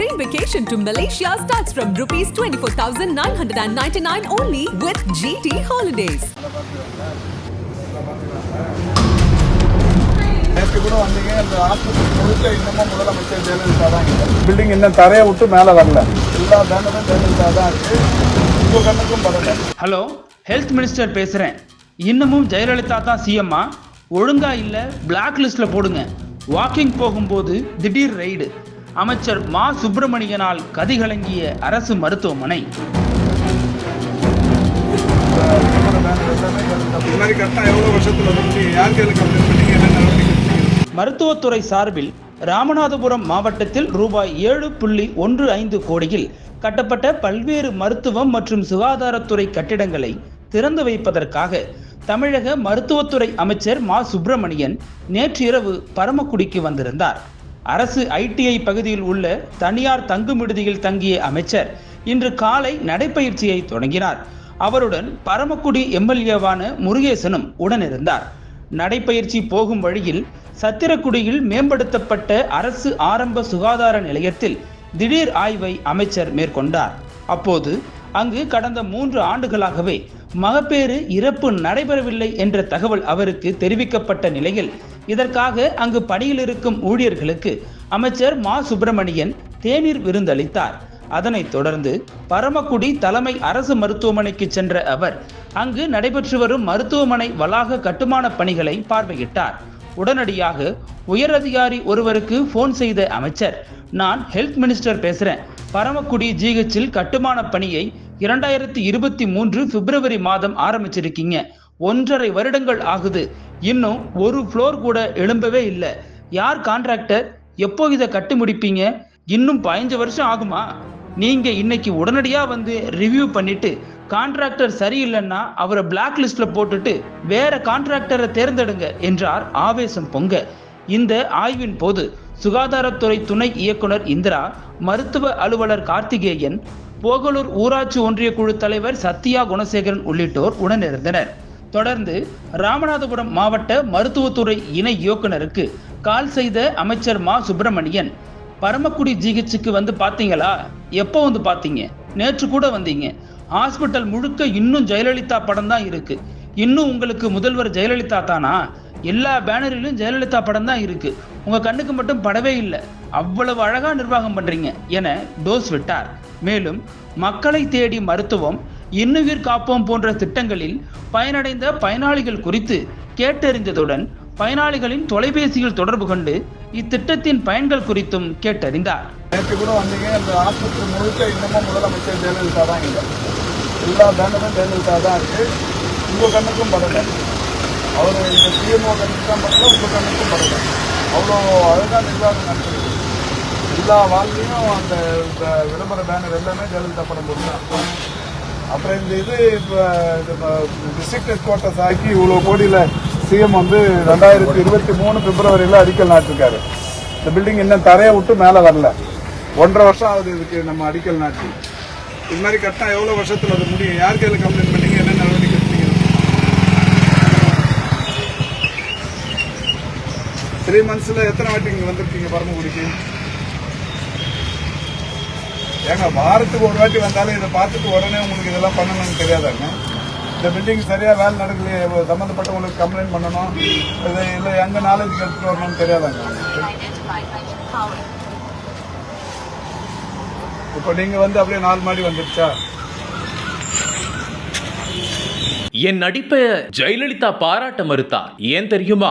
train vacation to Malaysia starts from rupees 24,999 only with GT Holidays. நேற்று கூட வந்தீங்க. இந்த ஆஸ்பத்திரி முழுக்க இன்னமும் முதலமைச்சர் ஜெயலலிதா தான் பில்டிங் இன்னும் தரையை விட்டு மேலே வரல. எல்லா பேனரும் ஜெயலலிதா தான் இருக்கு. உங்கள் கண்ணுக்கும் பரல ஹலோ ஹெல்த் மினிஸ்டர் பேசுகிறேன் இன்னமும் ஜெயலலிதா தான் சிஎம்மா ஒழுங்கா இல்லை பிளாக் லிஸ்ட்டில் போடுங்க. வாக்கிங் போகும்போது திடீர் ரெய்டு அமைச்சர் மா. சுப்பிரமணியனால் கதிகலங்கிய அரசு மருத்துவமனை? மருத்துவத்துறை சார்பில் ராமநாதபுரம் மாவட்டத்தில் ரூபாய் ஏழு புள்ளி ஒன்று ஐந்து கோடியில் கட்டப்பட்ட பல்வேறு மருத்துவம் மற்றும் சுகாதாரத்துறை கட்டிடங்களை திறந்து வைப்பதற்காக தமிழக மருத்துவத்துறை அமைச்சர் மா. சுப்பிரமணியன் நேற்று இரவு பரமக்குடிக்கு வந்திருந்தார். அரசு ஐடிஐ பகுதியில் உள்ள தனியார் தங்கும் விடுதியில் தங்கிய அமைச்சர் இன்று காலை நடைப்பயிற்சியை தொடங்கினார். அவருடன் பரமக்குடி எம்எல்ஏவான முருகேசனும் உடனிருந்தார். நடைப்பயிற்சி போகும் வழியில் சத்திரக்குடியில் மேம்படுத்தப்பட்ட அரசு ஆரம்ப சுகாதார நிலையத்தில் திடீர் ஆய்வை அமைச்சர் மேற்கொண்டார். அப்போது அங்கு கடந்த மூன்று ஆண்டுகளாகவே மகப்பேறு இறப்பு நடைபெறவில்லை என்ற தகவல் அவருக்கு தெரிவிக்கப்பட்ட நிலையில் இதற்காக அங்கு பணியில் இருக்கும் ஊழியர்களுக்கு அமைச்சர் மா. சுப்பிரமணியன் தேநீர் விருந்தளித்தார். அதனைத் தொடர்ந்து பரமக்குடி தலைமை அரசு மருத்துவமனைக்கு சென்ற அவர் அங்கு நடைபெற்று வரும் மருத்துவமனை வளாக கட்டுமான பணிகளை பார்வையிட்டார். உடனடியாக உயரதிகாரி ஒருவருக்கு ஃபோன் செய்த அமைச்சர் நான் ஹெல்த் மினிஸ்டர் பேசுறேன். பரமக்குடி ஜிஹெச்சில் கட்டுமான பணியை இரண்டாயிரத்தி இருபத்தி மூன்று பிப்ரவரி மாதம் ஆரம்பிச்சிருக்கீங்க. ஒன்றரை வருடங்கள் ஆகுது. இன்னும் ஒரு ஃப்ளோர் கூட எழும்பவே இல்லை. யார் கான்ட்ராக்டர் எப்போ இதை கட்டி முடிப்பீங்க? இன்னும் பதினஞ்சு வருஷம் ஆகுமா? நீங்க இன்னைக்கு உடனடியா வந்து ரிவ்யூ பண்ணிட்டு கான்ட்ராக்டர் சரியில்லைன்னா அவரை பிளாக் லிஸ்ட்ல போட்டுட்டு வேற கான்ட்ராக்டரை தேர்ந்தெடுங்க என்றார் ஆவேசம் பொங்க. இந்த ஆய்வின் போது சுகாதாரத்துறை துணை இயக்குனர் இந்திரா மருத்துவ அலுவலர் கார்த்திகேயன் போகலூர் ஊராட்சி ஒன்றிய குழு தலைவர் சத்யா குணசேகரன் உள்ளிட்டோர் உடனிருந்தனர். தொடர்ந்து ராமநாதபுரம் மாவட்ட மருத்துவத்துறை இணை இயக்குனருக்கு கால் செய்த அமைச்சர் மா. சுப்பிரமணியன் பரமக்குடி ஜிஹெச்சுக்கு வந்து பார்த்தீங்களா? எப்போ வந்து பார்த்தீங்க? நேற்று கூட வந்தீங்க. ஹாஸ்பிட்டல் முழுக்க இன்னும் ஜெயலலிதா படம் தான் இருக்கு. இன்னும் உங்களுக்கு முதல்வர் ஜெயலலிதா தானா? எல்லா பேனரிலும் ஜெயலலிதா படம் தான் இருக்கு. உங்க கண்ணுக்கு மட்டும் படவே இல்லை. அவ்வளவு அழகா நிர்வாகம் பண்றீங்க என டோஸ் விட்டார். மேலும் மக்களை தேடி மருத்துவம் இன்னுயிர் காப்போம் போன்ற திட்டங்களில் பயனடைந்த பயனாளிகள் குறித்து கேட்டறிந்ததுடன் பயனாளிகளின் தொலைபேசியில் தொடர்பு கொண்டு இத்திட்டத்தின் பயன்கள் குறித்தும் கேட்டறிந்தார். நேற்று கூட வந்தீங்க. இந்த ஆஸ்பத்திரி முழுக்க இன்னமும் முதலமைச்சர் ஜெயலலிதா தான் இல்லை எல்லா பேனரும் ஜெயலலிதா தான் இருக்கு. உங்கள் கண்ணுக்கும் பரல அவர் இந்த சிஎம்ஓ கண்ணுக்கு தான் பரல உங்கள் கண்ணுக்கும் பரல அவ்வளோ அழகாக நிர்வாகம் நடத்துறது எல்லா வாழ்க்கையும் அந்த விளம்பர பேனர் எல்லாமே ஜெயலலிதா படம் போட்டு அப்புறம் இந்த இது இப்போ டிஸ்ட்ரிக்ட் ஹெட் குவார்ட்டர்ஸ் ஆக்கி இவ்வளோ கோடியில் சிஎம் வந்து ரெண்டாயிரத்தி இருபத்தி மூணு பிப்ரவரியில் அடிக்கல் நாட்டிருக்காரு இந்த பில்டிங் இன்னும் தரையை விட்டு மேலே வரல. ஒன்றரை வருஷம் ஆகுது இதுக்கு நம்ம அடிக்கல் நாட்டி. இது மாதிரி கட்டினா எவ்வளோ வருஷத்தில் அது முடியும்? யார் கையில் கம்ப்ளைண்ட் பண்ணீங்க? என்ன நடவடிக்கை எடுத்தீங்க? த்ரீ மந்த்ஸில் எத்தனை வாட்டி இங்கே வந்திருக்கீங்க? பரமக்குடிக்கு ஏங்க வாரத்துக்கு ஒரு வாட்டி வந்தாலும் இதை பார்த்துட்டு உடனே உங்களுக்கு இதெல்லாம் பண்ணணும்னு தெரியாதாங்க? இந்த பில்டிங் சரியாக வேலை நடக்கலையே சம்மந்தப்பட்டவங்களுக்கு கம்ப்ளைண்ட் பண்ணணும் இது இல்லை எங்கே நாலேஜ் எடுத்துகிட்டு வரணும்னு தெரியாதாங்க? இப்போ நீங்கள் வந்து அப்படியே நாலு மாடி வந்துடுச்சா என் நடிப்பை ஜெயலலிதா பாராட்ட மறுத்தா ஏன் தெரியுமா?